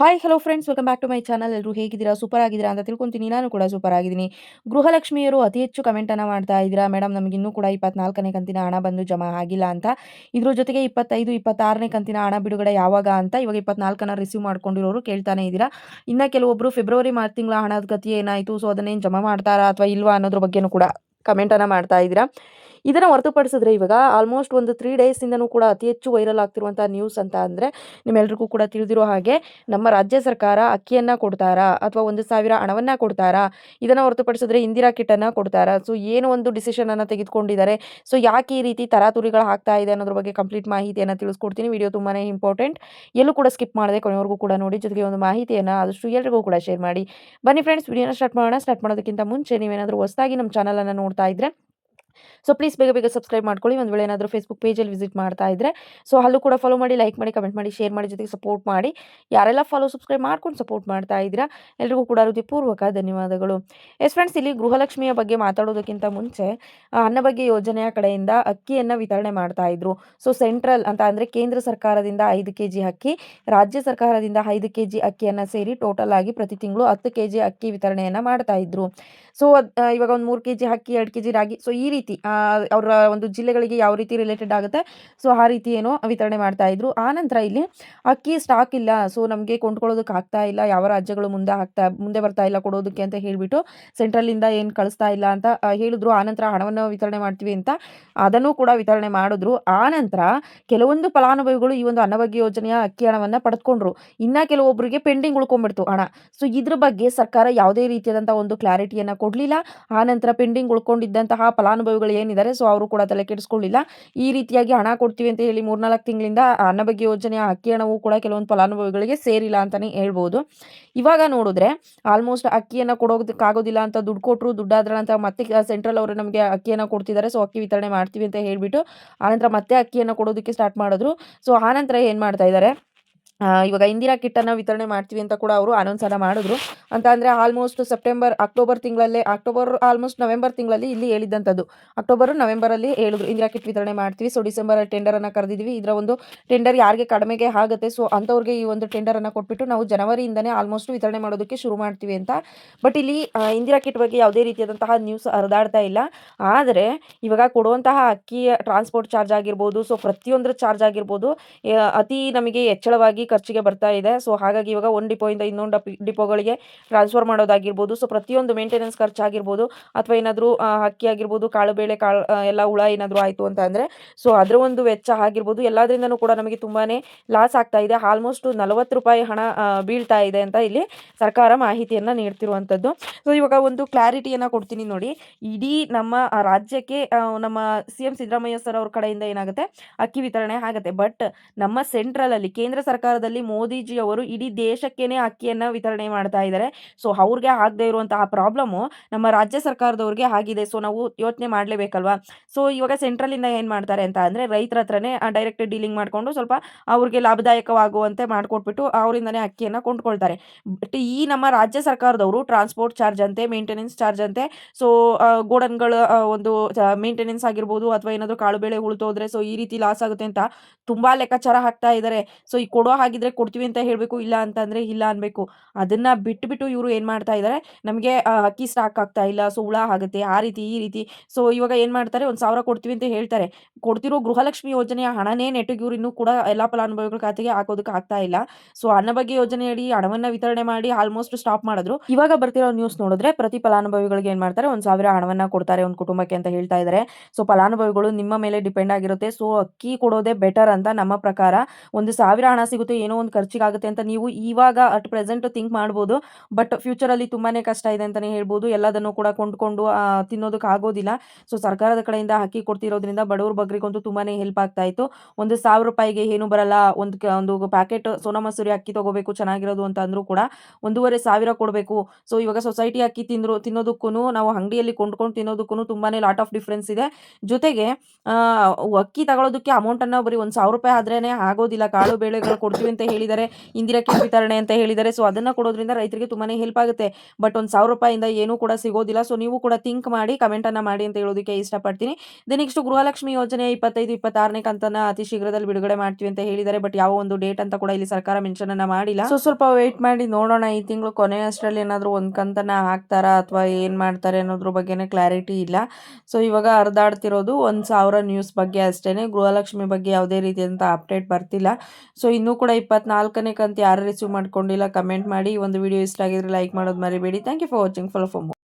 Hi hello friends welcome back to my channel ಎಲ್ಲರೂ ಹೇಗಿದ್ದೀರಾ? Super ಆಗಿದ್ದೀರಾ ಅಂತ ತಿಳ್ಕೊಂತೀನಿ. ನಾನು ಕೂಡ ಸೂಪರ್ ಆಗಿದ್ದೀನಿ ಗೃಹಲಕ್ಷ್ಮಿಯರು ಅತಿ ಹೆಚ್ಚು ಕಮೆಂಟನ್ನು ಮಾಡ್ತಾ ಇದ್ದೀರಾ? ಮೇಡಮ್ ನಮಗೆ ಇನ್ನೂ ಕೂಡ ಇಪ್ಪತ್ನಾಲ್ಕನೇ ಕಂತಿನ ಹಣ ಬಂದು ಜಮಾ ಆಗಿಲ್ಲ ಅಂತ. ಇದ್ರ ಜೊತೆಗೆ ಇಪ್ಪತ್ತೈದು, ಇಪ್ಪತ್ತಾರನೇ ಕಂತಿನ ಹಣ ಬಿಡುಗಡೆ ಯಾವಾಗ ಅಂತ ಇವಾಗ ಇಪ್ಪತ್ನಾಲ್ಕನ ರಿಸೀವ್ ಮಾಡ್ಕೊಂಡಿರೋರು ಕೇಳ್ತಾನೆ ಇದ್ದೀರಾ? ಇನ್ನು ಕೆಲವೊಬ್ಬರು ಫೆಬ್ರವರಿ ಮಾರ್ಚ್ ತಿಂಗಳ ಹಣದ ಗತಿ ಏನಾಯಿತು ಸೊ ಅದನ್ನೇನು ಜಮಾ ಮಾಡ್ತಾರಾ ಅಥವಾ ಇಲ್ವಾ ಅನ್ನೋದ್ರ ಬಗ್ಗೆನೂ ಕೂಡ ಕಮೆಂಟನ್ನು ಮಾಡ್ತಾ ಇದ್ದೀರಾ? ಇದನ್ನು ಹೊರತುಪಡಿಸಿದ್ರೆ ಇವಾಗ ಆಲ್ಮೋಸ್ಟ್ ಒಂದು ತ್ರೀ ಡೇಸಿಂದನೂ ಕೂಡ ಅತಿ ಹೆಚ್ಚು ವೈರಲ್ ಆಗ್ತಿರುವಂಥ ನ್ಯೂಸ್ ಅಂತ ಅಂದರೆ ನಿಮ್ಮೆಲ್ರಿಗೂ ಕೂಡ ತಿಳಿದಿರೋ ಹಾಗೆ ನಮ್ಮ ರಾಜ್ಯ ಸರ್ಕಾರ ಅಕ್ಕಿಯನ್ನು ಕೊಡ್ತಾರಾ ಅಥವಾ ಒಂದು ಸಾವಿರ ಹಣವನ್ನು ಕೊಡ್ತಾರಾ? ಇದನ್ನು ಹೊರತುಪಡಿಸಿದ್ರೆ ಇಂದಿರಾ ಕಿಟ್ಟನ್ನು ಕೊಡ್ತಾರಾ? ಸೊ ಏನು ಒಂದು ಡಿಸಿಷನನ್ನು ತೆಗೆದುಕೊಂಡಿದ್ದಾರೆ? ಸೊ ಯಾಕೆ ಈ ರೀತಿ ತರಾತುರಿಗಳು ಆಗ್ತಾ ಇದೆ ಅನ್ನೋದ್ರ ಬಗ್ಗೆ ಕಂಪ್ಲೀಟ್ ಮಾಹಿತಿಯನ್ನು ತಿಳಿಸ್ಕೊಡ್ತೀನಿ. ವಿಡಿಯೋ ತುಂಬಾ ಇಂಪಾರ್ಟೆಂಟ್ ಎಲ್ಲೂ ಕೂಡ ಸ್ಕಿಪ್ ಮಾಡದೆ ಕೊನೆವರೆಗೂ ಕೂಡ ನೋಡಿ, ಜೊತೆಗೆ ಒಂದು ಮಾಹಿತಿಯನ್ನು ಆದಷ್ಟು ಎಲ್ರಿಗೂ ಕೂಡ ಶೇರ್ ಮಾಡಿ. ಬನ್ನಿ ಫ್ರೆಂಡ್ಸ್ ವಿಡಿಯೋನ ಸ್ಟಾರ್ಟ್ ಮಾಡೋಣ. ಸ್ಟಾರ್ಟ್ ಮಾಡೋದಕ್ಕಿಂತ ಮುಂಚೆ ನೀವೇನಾದರೂ ಹೊಸದಾಗಿ ನಮ್ಮ ಚಾನಲನ್ನು ನೋಡ್ತಾ ಇದ್ದರೆ ಸೊ ಪ್ಲೀಸ್ ಬೇಗ ಬೇಗ ಸಬ್ಸ್ಕ್ರೈಬ್ ಮಾಡ್ಕೊಳ್ಳಿ. ಒಂದು ವೇಳೆ ಏನಾದರೂ ಫೇಸ್ಬುಕ್ ಪೇಜಲ್ಲಿ ವಿಸಿಟ್ ಮಾಡ್ತಾ ಇದ್ದರೆ ಸೊ ಅಲ್ಲೂ ಕೂಡ ಫಾಲೋ ಮಾಡಿ ಲೈಕ್ ಮಾಡಿ ಕಮೆಂಟ್ ಮಾಡಿ ಶೇರ್ ಮಾಡಿ ಜೊತೆಗೆ ಸಪೋರ್ಟ್ ಮಾಡಿ. ಯಾರೆಲ್ಲ ಫಾಲೋ ಸಬ್ಸ್ಕ್ರೈಬ್ ಮಾಡ್ಕೊಂಡು ಸಪೋರ್ಟ್ ಮಾಡ್ತಾ ಇದ್ದೀರಾ, ಎಲ್ರಿಗೂ ಕೂಡ ಹೃದಯಪೂರ್ವಕ ಧನ್ಯವಾದಗಳು. ಎಸ್ ಫ್ರೆಂಡ್ಸ್ ಇಲ್ಲಿ ಗೃಹಲಕ್ಷ್ಮಿಯ ಬಗ್ಗೆ ಮಾತಾಡೋದಕ್ಕಿಂತ ಮುಂಚೆ ಅನ್ನ ಬಗ್ಗೆ ಯೋಜನೆಯ ಕಡೆಯಿಂದ ಅಕ್ಕಿಯನ್ನು ವಿತರಣೆ ಮಾಡ್ತಾ ಇದ್ರು. ಸೊ ಸೆಂಟ್ರಲ್ ಅಂತ ಅಂದರೆ ಕೇಂದ್ರ ಸರ್ಕಾರದಿಂದ ಐದು ಕೆ ಜಿ ಅಕ್ಕಿ, ರಾಜ್ಯ ಸರ್ಕಾರದಿಂದ ಐದು ಕೆ ಜಿ ಅಕ್ಕಿಯನ್ನು ಸೇರಿ ಟೋಟಲ್ ಆಗಿ ಪ್ರತಿ ತಿಂಗಳು ಹತ್ತು ಕೆ ಜಿ ಅಕ್ಕಿ ವಿತರಣೆಯನ್ನು ಮಾಡ್ತಾ ಇದ್ರು. ಸೊ ಇವಾಗ ಒಂದು ಮೂರು ಕೆ ಜಿ ಅಕ್ಕಿ, ಎರಡು ಕೆ ಜಿ ರಾಗಿ ಸೊ ಈ ರೀತಿ ಆ, ಅವರ ಒಂದು ಜಿಲ್ಲೆಗಳಿಗೆ ಯಾವ ರೀತಿ ರಿಲೇಟೆಡ್ ಆಗುತ್ತೆ ಸೊ ಆ ರೀತಿ ಏನೋ ವಿತರಣೆ ಮಾಡ್ತಾ ಇದ್ರು. ಆ ಇಲ್ಲಿ ಅಕ್ಕಿ ಸ್ಟಾಕ್ ಇಲ್ಲ ಸೊ ನಮಗೆ ಕೊಂಡ್ಕೊಳ್ಳೋದಕ್ಕೆ ಆಗ್ತಾ ಇಲ್ಲ ಯಾವ ರಾಜ್ಯಗಳು ಮುಂದೆ ಆಗ್ತಾ ಮುಂದೆ ಬರ್ತಾ ಇಲ್ಲ ಕೊಡೋದಕ್ಕೆ ಅಂತ ಹೇಳಿಬಿಟ್ಟು ಸೆಂಟ್ರಲಿಂದ ಏನು ಕಳಿಸ್ತಾ ಇಲ್ಲ ಅಂತ ಹೇಳಿದ್ರು. ಆನಂತರ ಹಣವನ್ನು ವಿತರಣೆ ಮಾಡ್ತೀವಿ ಅಂತ ಅದನ್ನು ಕೂಡ ವಿತರಣೆ ಮಾಡಿದ್ರು. ಆ ನಂತರ ಕೆಲವೊಂದು ಫಲಾನುಭವಿಗಳು ಈ ಒಂದು ಅನ್ನಭಾಗ್ಯ ಯೋಜನೆಯ ಅಕ್ಕಿ ಹಣವನ್ನು ಪಡೆದುಕೊಂಡ್ರು. ಇನ್ನು ಕೆಲವೊಬ್ಬರಿಗೆ ಪೆಂಡಿಂಗ್ ಉಳ್ಕೊಂಡ್ಬಿಡ್ತು ಹಣ. ಸೊ ಇದ್ರ ಬಗ್ಗೆ ಸರ್ಕಾರ ಯಾವುದೇ ರೀತಿಯಾದಂಥ ಒಂದು ಕ್ಲಾರಿಟಿಯನ್ನು ಕೊಡಲಿಲ್ಲ. ಆನಂತರ ನಂತರ ಪೆಂಡಿಂಗ್ ಉಳ್ಕೊಂಡಿದ್ದಂತಹ ಫಲಾನುಭವಿಗಳು ಏನಿದ್ದಾರೆ ಸೊ ಅವರು ಕೂಡ ತಲೆ ಕೆಡಿಸ್ಕೊಳ್ಳಿಲ್ಲ. ಈ ರೀತಿಯಾಗಿ ಹಣ ಕೊಡ್ತೀವಿ ಅಂತ ಹೇಳಿ ಮೂರ್ನಾಲ್ಕು ತಿಂಗಳಿಂದ ಅನ್ನಭಾಗ್ಯ ಯೋಜನೆಯ ಅಕ್ಕಿ ಹಣವು ಕೂಡ ಕೆಲವೊಂದು ಫಲಾನುಭವಿಗಳಿಗೆ ಸೇರಿಲ್ಲ ಅಂತಲೇ ಹೇಳ್ಬೋದು. ಇವಾಗ ನೋಡಿದ್ರೆ ಆಲ್ಮೋಸ್ಟ್ ಅಕ್ಕಿಯನ್ನು ಕೊಡೋದಕ್ಕಾಗೋದಿಲ್ಲ ಅಂತ ದುಡ್ಡು ಕೊಟ್ಟರು ದುಡ್ಡಾದ್ರ ನಂತರ ಮತ್ತೆ ಸೆಂಟ್ರಲ್ ಅವರು ನಮಗೆ ಅಕ್ಕಿಯನ್ನು ಕೊಡ್ತಿದ್ದಾರೆ ಸೊ ಅಕ್ಕಿ ವಿತರಣೆ ಮಾಡ್ತೀವಿ ಅಂತ ಹೇಳಿಬಿಟ್ಟು ಆನಂತರ ಮತ್ತೆ ಅಕ್ಕಿಯನ್ನು ಕೊಡೋದಕ್ಕೆ ಸ್ಟಾರ್ಟ್ ಮಾಡಿದ್ರು. ಸೊ ಆನಂತರ ಏನು ಮಾಡ್ತಾ ಇದ್ದಾರೆ ಇವಾಗ ಇಂದಿರಾ ಕಿಟ್ಟನ್ನು ವಿತರಣೆ ಮಾಡ್ತೀವಿ ಅಂತ ಕೂಡ ಅವರು ಅನೌನ್ಸನ್ನು ಮಾಡಿದ್ರು. ಅಂತ ಅಂದರೆ ಆಲ್ಮೋಸ್ಟ್ ಸೆಪ್ಟೆಂಬರ್ ಅಕ್ಟೋಬರ್ ತಿಂಗಳಲ್ಲೇ ಅಕ್ಟೋಬರ್ ಆಲ್ಮೋಸ್ಟ್ ನವೆಂಬರ್ ತಿಂಗಳಲ್ಲಿ ಇಲ್ಲಿ ಹೇಳಿದ್ದಂಥದ್ದು. ಅಕ್ಟೋಬರ್ ನವೆಂಬರಲ್ಲಿ ಹೇಳಿದ್ರು, ಇಂದಿರಾ ಕಿಟ್ ವಿತರಣೆ ಮಾಡ್ತೀವಿ. ಸೊ ಡಿಸೆಂಬರ್ ಟೆಂಡರನ್ನು ಕರೆದಿದ್ವಿ. ಇದರ ಒಂದು ಟೆಂಡರ್ ಯಾರಿಗೆ ಕಡಿಮೆಗೆ ಆಗುತ್ತೆ ಸೊ ಅಂಥವ್ರಿಗೆ ಈ ಒಂದು ಟೆಂಡರನ್ನು ಕೊಟ್ಬಿಟ್ಟು ನಾವು ಜನವರಿಯಿಂದನೇ ಆಲ್ಮೋಸ್ಟ್ ವಿತರಣೆ ಮಾಡೋದಕ್ಕೆ ಶುರು ಮಾಡ್ತೀವಿ ಅಂತ. ಬಟ್ ಇಲ್ಲಿ ಇಂದಿರಾ ಕಿಟ್ ಬಗ್ಗೆ ಯಾವುದೇ ರೀತಿಯಾದಂತಹ ನ್ಯೂಸ್ ಹರಿದಾಡ್ತಾ ಇಲ್ಲ. ಆದರೆ, ಇವಾಗ ಕೊಡುವಂತಹ ಅಕ್ಕಿಯ ಟ್ರಾನ್ಸ್ಪೋರ್ಟ್ ಚಾರ್ಜ್ ಆಗಿರ್ಬೋದು ಸೊ ಪ್ರತಿಯೊಂದರ ಚಾರ್ಜ್ ಆಗಿರ್ಬೋದು ಅತಿ ನಮಗೆ ಹೆಚ್ಚಳವಾಗಿ ಖರ್ಚಿಗೆ ಬರ್ತಾ ಇದೆ. ಸೊ ಹಾಗಾಗಿ ಇವಾಗ ಒಂದು ಡಿಪೋಯಿಂದ ಇನ್ನೊಂದು ಡಿಪೋಗಳಿಗೆ ಟ್ರಾನ್ಸ್ಫರ್ ಮಾಡೋದಾಗಿರ್ಬೋದು. ಸೊ ಪ್ರತಿಯೊಂದು ಮೇಂಟೆನೆನ್ಸ್ ಖರ್ಚಾಗಿರ್ಬೋದು. ಅಥವಾ ಏನಾದರೂ ಅಕ್ಕಿ ಆಗಿರ್ಬೋದು, ಕಾಳು ಬೇಳೆ, ಕಾಳು ಎಲ್ಲ ಹುಳ ಏನಾದರೂ ಆಯಿತು ಅಂತ ಅಂದರೆ ಸೊ ಅದರ ಒಂದು ವೆಚ್ಚ ಆಗಿರ್ಬೋದು. ಎಲ್ಲದರಿಂದನೂ ಕೂಡ ನಮಗೆ ತುಂಬಾ ಲಾಸ್ ಆಗ್ತಾ ಇದೆ. ಆಲ್ಮೋಸ್ಟ್ ನಲವತ್ತು ರೂಪಾಯಿ ಹಣ ಬೀಳ್ತಾ ಇದೆ ಅಂತ ಇಲ್ಲಿ ಸರ್ಕಾರ ಮಾಹಿತಿಯನ್ನು ನೀಡ್ತಿರುವಂಥದ್ದು ಸೊ ಇವಾಗ ಒಂದು ಕ್ಲಾರಿಟಿಯನ್ನು ಕೊಡ್ತೀನಿ ನೋಡಿ. ಇಡೀ ನಮ್ಮ ರಾಜ್ಯಕ್ಕೆ ನಮ್ಮ ಸಿ ಎಂ ಸಿದ್ದರಾಮಯ್ಯ ಸರ್ ಅವ್ರ ಕಡೆಯಿಂದ ಏನಾಗುತ್ತೆ? ಅಕ್ಕಿ ವಿತರಣೆ ಆಗುತ್ತೆ. ಬಟ್ ನಮ್ಮ ಸೆಂಟ್ರಲಲ್ಲಿ ಕೇಂದ್ರ ಮೋದಿಜಿ ಅವರು ಇಡೀ ದೇಶಕ್ಕೇನೆ ಅಕ್ಕಿಯನ್ನು ವಿತರಣೆ ಮಾಡ್ತಾ ಇದ್ದಾರೆ. ಸೊ ಅವ್ರಿಗೆ ಆಗದೆ ಇರುವಂತಹ ಪ್ರಾಬ್ಲಮ್ಮು ನಮ್ಮ ರಾಜ್ಯ ಸರ್ಕಾರದವ್ರಿಗೆ ಆಗಿದೆ. ಸೊ ನಾವು ಯೋಚನೆ ಮಾಡಲೇಬೇಕಲ್ವಾ? ಸೊ ಇವಾಗ ಸೆಂಟ್ರಲಿಂದ ಏನು ಮಾಡ್ತಾರೆ ಅಂತ ಅಂದರೆ ರೈತರ ಹತ್ರನೇ ಡೈರೆಕ್ಟ್ ಡೀಲಿಂಗ್ ಮಾಡಿಕೊಂಡು ಸ್ವಲ್ಪ ಅವ್ರಿಗೆ ಲಾಭದಾಯಕವಾಗುವಂತೆ ಮಾಡಿಕೊಟ್ಬಿಟ್ಟು ಅವರಿಂದನೇ ಅಕ್ಕಿಯನ್ನು ಕೊಂಡ್ಕೊಳ್ತಾರೆ. ಬಟ್ ಈ ನಮ್ಮ ರಾಜ್ಯ ಸರ್ಕಾರದವರು ಟ್ರಾನ್ಸ್ಪೋರ್ಟ್ ಚಾರ್ಜ್ ಅಂತೆ ಮೇಂಟೆನೆನ್ಸ್ ಚಾರ್ಜ್ ಅಂತೆ ಸೊ ಗೋಡನ್ಗಳ ಒಂದು ಮೇಂಟೆನೆನ್ಸ್ ಆಗಿರ್ಬೋದು ಅಥವಾ ಏನಾದರೂ ಕಾಳು ಬೆಳೆ ಉಳಿತೋದ್ರೆ ಸೊ ಈ ರೀತಿ ಲಾಸ್ ಆಗುತ್ತೆ ಅಂತ ತುಂಬ ಲೆಕ್ಕಾಚಾರ ಹಾಕ್ತಾ ಇದ್ದಾರೆ. ಸೊ ಈ ಕೊಡೋ ಹಾಗಿದ್ರೆ ಕೊಡ್ತೀವಿ ಅಂತ ಹೇಳಬೇಕು, ಇಲ್ಲ ಅಂತಂದ್ರೆ ಇಲ್ಲ ಅನ್ಬೇಕು. ಅದನ್ನು ಬಿಟ್ಬಿಟ್ಟು ಇವರು ಏನು ಮಾಡ್ತಾ ಇದ್ದಾರೆ ನಮಗೆ ಅಕ್ಕಿ ಸ್ಟಾಕ್ ಆಗ್ತಾ ಇಲ್ಲ, ಸೊ ಹುಳ ಆಗುತ್ತೆ, ಆ ರೀತಿ, ಈ ರೀತಿ. ಸೊ ಇವಾಗ ಏನು ಮಾಡ್ತಾರೆ, ಒಂದು ಸಾವಿರ ಕೊಡ್ತೀವಿ ಅಂತ ಹೇಳ್ತಾರೆ. ಕೊಡ್ತಿರೋ ಗೃಹಲಕ್ಷ್ಮಿ ಯೋಜನೆಯ ಹಣನೇ ನೆಟ್ಟಿಗೆ ಇವ್ರು ಇನ್ನೂ ಕೂಡ ಎಲ್ಲ ಫಲಾನುಭವಿಗಳ ಖಾತೆಗೆ ಹಾಕೋದಕ್ಕೆ ಆಗ್ತಾ ಇಲ್ಲ. ಸೊ ಅನ್ನಭಾಗ್ಯ ಯೋಜನೆಯಡಿ ಹಣವನ್ನು ವಿತರಣೆ ಮಾಡಿ ಆಲ್ಮೋಸ್ಟ್ ಸ್ಟಾಪ್ ಮಾಡಿದ್ರು. ಇವಾಗ ಬರ್ತಿರೋ ನ್ಯೂಸ್ ನೋಡಿದ್ರೆ ಪ್ರತಿ ಫಲಾನುಭವಿಗಳಿಗೆ ಏನು ಮಾಡ್ತಾರೆ, ಒಂದು ಸಾವಿರ ಹಣವನ್ನು ಕೊಡ್ತಾರೆ ಒಂದು ಕುಟುಂಬಕ್ಕೆ ಅಂತ ಹೇಳ್ತಾ ಇದ್ದಾರೆ ಸೊ ಫಲಾನುಭವಿಗಳು ನಿಮ್ಮ ಮೇಲೆ ಡಿಪೆಂಡ್ ಆಗಿರುತ್ತೆ. ಸೊ ಅಕ್ಕಿ ಕೊಡೋದೇ ಬೆಟರ್ ಅಂತ ನಮ್ಮ ಪ್ರಕಾರ ಒಂದು ಸಾವಿರ ಹಣ ಸಿಗುತ್ತೆ ಏನೋ ಒಂದು ಖರ್ಚಿಗಾಗುತ್ತೆ ಅಂತ ನೀವು ಇವಾಗ ಅಟ್ ಪ್ರೆಸೆಂಟ್ ಥಿಂಕ್ ಮಾಡ್ಬೋದು. ಬಟ್ ಫ್ಯೂಚರಲ್ಲಿ ತುಂಬಾ ಕಷ್ಟ ಇದೆ ಅಂತಲೇ ಹೇಳ್ಬೋದು. ಎಲ್ಲದನ್ನು ಕೂಡ ಕೊಂಡ್ಕೊಂಡು ತಿನ್ನೋದಕ್ಕೆ ಆಗೋದಿಲ್ಲ. ಸೊ, ಸರ್ಕಾರದ ಕಡೆಯಿಂದ ಅಕ್ಕಿ ಕೊಡ್ತಿರೋದ್ರಿಂದ ಬಡವ್ರ ಬಗ್ರಿಗಂತೂ ತುಂಬಾ ಹೆಲ್ಪ್ ಆಗ್ತಾ ಇತ್ತು. ಒಂದು ಸಾವಿರ ರೂಪಾಯಿಗೆ ಏನು ಬರಲ್ಲ, ಒಂದು ಒಂದು ಪ್ಯಾಕೆಟ್ ಸೋನಾ ಮಸೂರಿ ಅಕ್ಕಿ ತಗೋಬೇಕು, ಚೆನ್ನಾಗಿರೋದು ಅಂತ ಅಂದರೂ ಕೂಡ ಒಂದೂವರೆ ಸಾವಿರ ಕೊಡಬೇಕು. ಸೊ, ಇವಾಗ ಸೊಸೈಟಿ ಅಕ್ಕಿ ತಿಂದ್ರು ತಿನ್ನೋದಕ್ಕೂ ನಾವು ಅಂಗಡಿಯಲ್ಲಿ ಕೊಂಡ್ಕೊಂಡು ತಿನ್ನೋದಕ್ಕೂ ತುಂಬಾ ಲಾಟ್ ಆಫ್ ಡಿಫ್ರೆನ್ಸ್ ಇದೆ. ಜೊತೆಗೆ ಅಕ್ಕಿ ತಗೊಳ್ಳೋದಕ್ಕೆ ಅಮೌಂಟನ್ನು ಬರೀ ಒಂದು ಸಾವಿರ ರೂಪಾಯಿ ಆದ್ರೇ ಆಗೋದಿಲ್ಲ. ಕಾಳು, ಬೇಳೆಗಳು ಕೊಡ್ತೀವಿ ಅಂತ ಹೇಳಿದ್ದಾರೆ, ಇಂದಿರಾ ಕ್ಯಾಂಪ್ ವಿತರಣೆ ಅಂತ ಹೇಳಿದ್ದಾರೆ. ಸೊ ಅದನ್ನು ಕೊಡೋದ್ರಿಂದ ರೈತರಿಗೆ ತುಂಬಾನೇ ಹೆಲ್ಪ್ ಆಗುತ್ತೆ. ಬಟ್ ಒಂದು ಸಾವಿರ ರೂಪಾಯಿಂದ ಏನೂ ಕೂಡ ಸಿಗೋದಿಲ್ಲ. ಸೊ ನೀವು ಕೂಡ ಥಿಂಕ್ ಮಾಡಿ ಕಮೆಂಟನ್ನು ಮಾಡಿ ಅಂತ ಹೇಳೋದಕ್ಕೆ ಇಷ್ಟಪಡ್ತೀನಿ. ದೆನ್ ನೆಕ್ಸ್ಟ್ ಗೃಹಲಕ್ಷ್ಮಿ ಯೋಜನೆ ಇಪ್ಪತ್ತೈದು, ಇಪ್ಪತ್ತಾರನೇ ಕಂತನ್ನ ಅತಿ ಶೀಘ್ರದಲ್ಲಿ ಬಿಡುಗಡೆ ಮಾಡ್ತೀವಿ ಅಂತ ಹೇಳಿದ್ದಾರೆ. ಬಟ್ ಯಾವ ಒಂದು ಡೇಟ್ ಅಂತ ಕೂಡ ಇಲ್ಲಿ ಸರ್ಕಾರ ಮೆನ್ಷನ್ ಅನ್ನ ಮಾಡಿಲ್ಲ. ಸೊ ಸ್ವಲ್ಪ ವೇಟ್ ಮಾಡಿ ನೋಡೋಣ. ಈ ತಿಂಗಳು ಕೊನೆ ಅಷ್ಟರಲ್ಲಿ ಏನಾದರೂ ಒಂದು ಕಂತನ್ನ ಹಾಕ್ತಾರಾ ಅಥವಾ ಏನು ಮಾಡ್ತಾರೆ ಅನ್ನೋದ್ರ ಬಗ್ಗೆನೇ ಕ್ಲಾರಿಟಿ ಇಲ್ಲ. ಸೊ ಇವಾಗ ಹರಿದಾಡ್ತಿರೋದು ಒಂದು ಸಾವಿರ ನ್ಯೂಸ್ ಬಗ್ಗೆ ಅಷ್ಟೇ ಗೃಹಲಕ್ಷ್ಮಿ ಬಗ್ಗೆ ಯಾವುದೇ ರೀತಿಯಂತ ಅಪ್ಡೇಟ್ ಬರ್ತಿಲ್ಲ. ಸೊ ಇನ್ನೂ ಕೂಡ ಇಪ್ಪತ್ನಾಲ್ಕನೇ ಕಂತು ಯಾರು ರಿಸೀವ್ ಮಾಡ್ಕೊಂಡಿಲ್ಲ ಕಮೆಂಟ್ ಮಾಡಿ ಒಂದು ವಿಡಿಯೋ ಇಷ್ಟ ಆಗಿದ್ರೆ ಲೈಕ್ ಮಾಡೋದು ಮರಿಬೇಡಿ. Thank you for watching follow for